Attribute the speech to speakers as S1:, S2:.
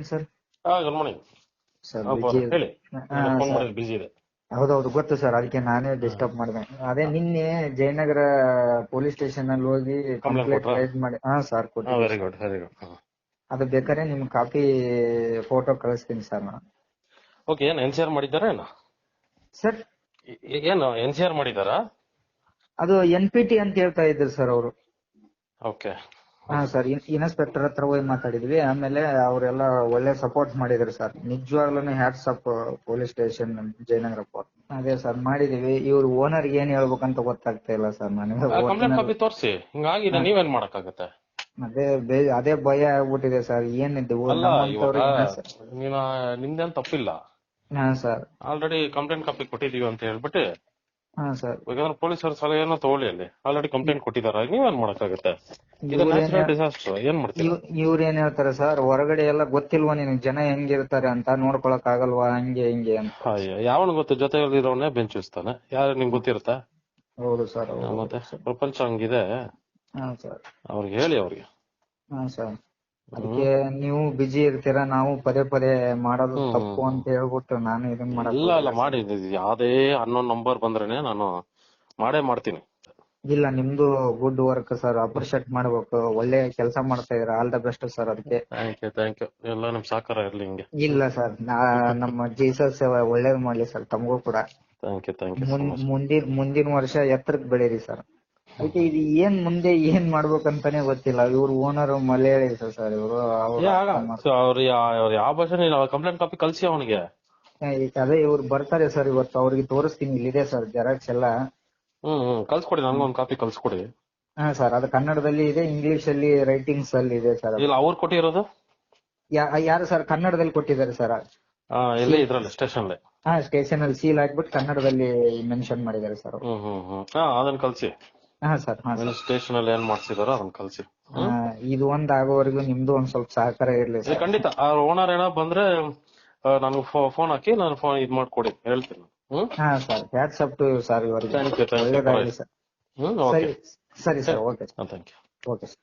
S1: Sir.
S2: Good morning
S1: sir
S2: ಹೇಳಿ. Phone
S1: sir.
S2: ಮಾಡಿದ್ರೆ busy ಇದೆ.
S1: ಹೌದೌದು ಗೊತ್ತು ಸರ್ ಅದಕ್ಕೆ ನಾನೇ ಡಿಸ್ಟರ್ಬ್ ಮಾಡಿದೆ. ಅದೇ ನಿನ್ನೆ ಜಯನಗರ ಪೊಲೀಸ್ ಸ್ಟೇಷನ್ ಅಲ್ಲಿ ಹೋಗಿ ಕಂಪ್ಲೇಂಟ್ ರೈಸ್ ಮಾಡಿ ಹಾ sir
S2: very good very good
S1: ಅದು ಬೇಕಾದ್ರೆ ನಿಮ್ ಕಾಪಿ ಫೋಟೋ ಕಳಿಸ್ತೀನಿ ಸರ್ ನಾನು.
S2: ಓಕೆ ಏನು ಎನ್ ಸಿ ಆರ್ ಮಾಡಿದ್ದಾರಾ ಏನು?
S1: ಸರ್.
S2: ಏನು ಎನ್ ಸಿ ಆರ್ ಮಾಡಿದಾರಾ
S1: ಅದು ಎನ್ ಪಿ ಟಿ ಅಂತ ಹೇಳ್ತಾ ಇದ್ರು ಸರ್ ಅವರು.
S2: ಓಕೆ
S1: ಹಾ ಸರ್ ಇನ್ಸ್ಪೆಕ್ಟರ್ ಹತ್ರ ಹೋಗಿ ಮಾತಾಡಿದ್ವಿ. ಆಮೇಲೆ ಅವರೆಲ್ಲ ಒಳ್ಳೆ ಸಪೋರ್ಟ್ ಮಾಡಿದ್ರು ಸರ್. ನಿಜವಾಗ್ಲೂ hats up police station Jayanagar port ಅದೇ ಸರ್ ಮಾಡಿದೀವಿ. ಇವ್ರ ಓನರ್ ಏನ್ ಹೇಳ್ಬೇಕಂತ ಗೊತ್ತಾಗ್ತಾ ಇಲ್ಲ ಸರ್ ನನಗೆ.
S2: ಕಂಪ್ಲೇಂಟ್ ಕಾಪಿ ತೋರಿಸಿ. ಹಿಂಗಾಗಿದೆ ನೀವೇನ್ ಮಾಡಕ್ಕಾಗತ್ತೆ?
S1: ಅದೇ ಅದೇ ಭಯ ಆಗ್ಬಿಟ್ಟಿದೆ ಸರ್. ಏನಿದ್ದು
S2: ನಿಮ್ದೇನ್ ತಪ್ಪಿಲ್ಲ.
S1: ಹಾ ಸರ್.
S2: ಆಲ್ರೆಡಿ ಕಂಪ್ಲೇಂಟ್ ಕಾಪಿ ಕೊಟ್ಟಿದೀವಿ ಅಂತ ಹೇಳ್ಬಿಟ್ಟು
S1: ಹಾ ಸರ್.
S2: ಬೇಕಂದ್ರೆ ಪೊಲೀಸರು ಸಲಹೆಯನ್ನು ತಗೊಳ್ಳಿ ಅಲ್ಲಿ. ಆಲ್ರೆಡಿ ಕಂಪ್ಲೇಂಟ್ ಕೊಟ್ಟಿದಾರ ನೀವೇನ್ ಮಾಡಕ್ಕಾಗತ್ತೆ? ಇದು ನ್ಯಾಚುರಲ್ ಡಿಸಾಸ್ಟರ್ ಏನ್ ಮಾಡ್ತೀರಾ?
S1: ಇವ್ ಇವ್ರ ಏನ್ ಹೇಳ್ತಾರೆ ಸರ್? ಹೊರಗಡೆ ಎಲ್ಲ ಗೊತ್ತಿಲ್ವಾ ನಿನಗೆ? ಜನ ಹೆಂಗಿರ್ತಾರೆ ಅಂತ ನೋಡ್ಕೊಳಕ್ ಆಗಲ್ವಾ? ಹಂಗೆ ಹಿಂಗೆ ಅಂತ.
S2: ಯಾವನ್ ಗೊತ್ತು? ಜೊತೆಲಿರೋನೇ ಬೆಂಚಿಸ್ತಾನೆ ಯಾರು ನಿಮ್ಗೆ ಗೊತ್ತಿರುತ್ತಾ?
S1: ಹೌದು ಸರ್
S2: ಮತ್ತೆ ಪ್ರಪಂಚ ಹಂಗಿದೆ.
S1: ಹಾ ಸರ್.
S2: ಅವ್ರಿಗೆ ಹೇಳಿ ಅವ್ರಿಗೆ.
S1: ಹಾ ಸರ್. ಅದಕ್ಕೆ ನೀವು ಬಿಜಿ ಇರ್ತೀರಾ ನಾವು ಪದೇ ಪದೇ ಮಾಡೋದು ತಪ್ಪು ಅಂತ ಹೇಳ್ಬಿಟ್ಟು ನಾನು ಇದನ್ ಮಾಡಲ್ಲ
S2: ಇಲ್ಲ ಇಲ್ಲ
S1: ಹೋಗಿಲ್ಲ
S2: ಮಾಡಿ ಯಾವ್ದೇ ಅನ್ನೋನ್ ನಂಬರ್ ಬಂದ್ರೇನೆ ನಾನು ಮಾಡೇ ಮಾಡ್ತೀನಿ.
S1: ಇಲ್ಲ ನಿಮ್ದು ಗುಡ್ ವರ್ಕ್ ಸರ್ ಅಪ್ರಿಶಿಯೇಟ್ ಮಾಡ್ಬೇಕು. ಒಳ್ಳೆ ಕೆಲಸ ಮಾಡ್ತಾ ಇದೀರ ಆಲ್ ದ ಬೆಸ್ಟ್ ಸರ್ ಅದಕ್ಕೆ.
S2: ಥ್ಯಾಂಕ್ ಯು ಥ್ಯಾಂಕ್ ಯು ಎಲ್ಲ ನಿಮ್ ಸಹಕಾರ ಇರ್ಲಿ ಹಿಂಗೆ.
S1: ಇಲ್ಲ ಸರ್ ನಮ್ಮ ಜೀಸಸ್ ಒಳ್ಳೇದ್ ಮಾಡ್ಲಿ ಸರ್ ತಮಗೂ ಕೂಡ.
S2: ಥ್ಯಾಂಕ್ ಯು ಥ್ಯಾಂಕ್ ಯು
S1: ಮುಂದಿನ ಮುಂದಿನ ವರ್ಷ ಎತ್ತರಕ್ ಬೆಳೀರಿ ಸರ್ ಅದಕ್ಕೆ ಇದು ಏನ್ ಮುಂದೆ ಏನ್ ಮಾಡ್ಬೇಕಂತಾನೆ ಗೊತ್ತಿಲ್ಲ. ಇವ್ರ ಓನರ್ ಮಲಯಾಳಿ ಸರ್ ಇವರು
S2: ಅವ್ರ ಅವ್ರ ಯಾವ ಭಾಷೆ ಕಂಪ್ಲೇಂಟ್ ಕಾಪಿ ಕಳ್ಸಿ ಅವನಿಗೆ.
S1: ಅದೇ ಇವ್ರು ಬರ್ತಾರೆ ಸರ್ ಇವತ್ತು. ಅವ್ರಿಗೆ ತೋರಿಸ್ತೀನಿ ಇಲ್ಲಿದೆ ಸರ್ ಜೆರಾಕ್ಸ್ ಎಲ್ಲ.
S2: ಹ್ಮ್ ಹ್ಮ್. ಕಳ್ಸ್ಕೊಡಿ ನನ್ಗೊಂದ್ ಕಾಪಿ ಕಳ್ಸ್ಕೊಡಿ.
S1: ಹಾ ಸರ್. ಅದು ಕನ್ನಡದಲ್ಲಿ ಇದೆ ಇಂಗ್ಲಿಷ್ ಅಲ್ಲಿ ರೈಟಿಂಗ್ಸ್ ಅಲ್ಲಿ ಇದೆ ಸರ್
S2: ಇಲ್ಲ ಅವ್ರು ಕೊಟ್ಟಿರೋದು?
S1: ಯಾರು ಸರ್ ಕನ್ನಡದಲ್ಲಿ ಕೊಟ್ಟಿದ್ದಾರೆ ಸರ್?
S2: ಇಲ್ಲೇ ಇದ್ರಲ್ಲಿ ಸ್ಟೇಷನ್
S1: ಹಾ ಸ್ಟೇಷನ್ ಅಲ್ಲಿ ಸೀಲ್ ಹಾಕ್ಬಿಟ್ಟು ಕನ್ನಡದಲ್ಲಿ ಮೆನ್ಷನ್ ಮಾಡಿದ್ದಾರೆ ಸರ್
S2: ಹ್ಮ್ ಹ್ಮ್ ಹ್ಮ್. ಅದನ್ನ ಕಳ್ಸಿ.
S1: ಹಾ ಸರ್ ಹಾ ಸರ್.
S2: ಸ್ಟೇಷನ್ ಅಲ್ಲಿ ಏನ್ ಮಾಡ್ಸಿದಾರೋ ಅದನ್ನ ಕಳ್ಸಿ.
S1: ಇದು ಒಂದ್ ಆಗೋವರೆಗೂ ನಿಮ್ದು ಒಂದ್ ಸ್ವಲ್ಪ ಸಹಕಾರ ಇರ್ಲಿ
S2: ಏ,
S1: ಸರ್
S2: ಖಂಡಿತ. ಆ ಓನರ್ ಏನೋ ಬಂದ್ರೆ ನನಗೆ ಫೋನ್ ಹಾಕಿ ನಾನು ಫೋನ್ ಇದ್ ಮಾಡ್ಕೊಡಿ ಹೇಳ್ತೀನಿ. ಹ್ಮ್?
S1: ಹಾ sir hats up to sir ಇವರಿಗೆ.
S2: ಯು ಯು
S1: ಒಳ್ಳೇದಾಗಲಿ ಸರ್.
S2: ಹ್ಮ್
S1: ಸರಿ
S2: ಓಕೆ
S1: ಸರಿ sir. Okay
S2: thank you
S1: okay sir.